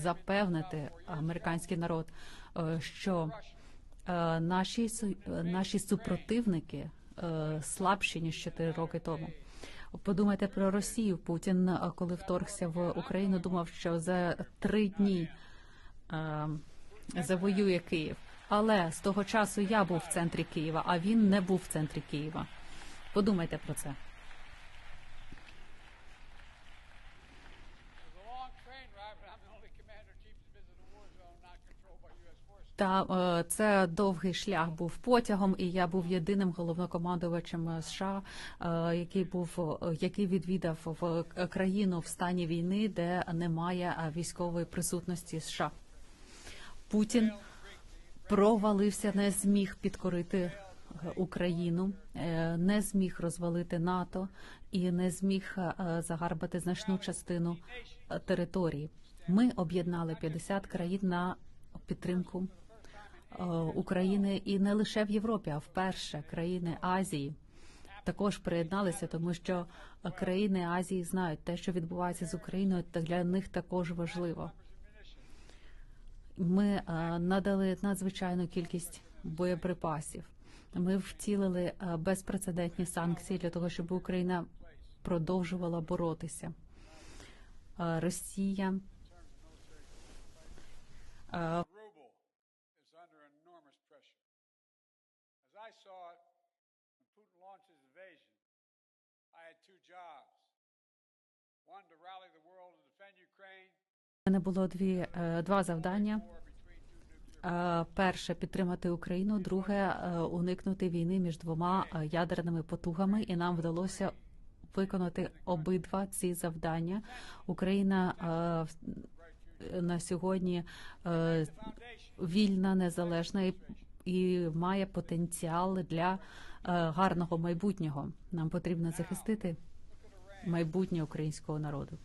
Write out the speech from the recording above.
запевнити американський народ, е, що е, наші наші супротивники е, слабші ніж 4 роки тому. Подумайте про Росію. Путін, коли вторгся в Україну, думав, що за три дні завоює Київ. Але з того часу я був в центрі Києва, а він не був в центрі Києва. Подумайте про це. Та е, це довгий шлях був потягом, і я був єдиним головнокомандувачем США, е, який був е, який відвідав в країну в стані війни, де немає військової присутності США. Путін провалився, не зміг підкорити Україну, не зміг розвалити НАТО і не зміг загарбати значну частину території. Ми об'єднали 50 країн на підтримку е, України і не лише в Європі, а вперше країни Азії також приєдналися, тому що країни Азії знають те, що відбувається з Україною, та для них також важливо. Ми е, надали надзвичайну кількість боєприпасів. Ми втілили е, безпрецедентні санкції для того, щоб Україна продовжувала боротися. Росія pressure. As I saw it, when Putin launched his invasion, I had two jobs. One, to rally the world to defend Ukraine, У мене було дві е, два завдання. Е, Перше підтримати Україну, друге е, уникнути війни між двома ядерними потугами, і нам вдалося виконати обидва ці завдання. Україна на сьогодні е, вільна, незалежна і, і має потенціал для е, гарного майбутнього. Нам потрібно захистити майбутнє українського народу.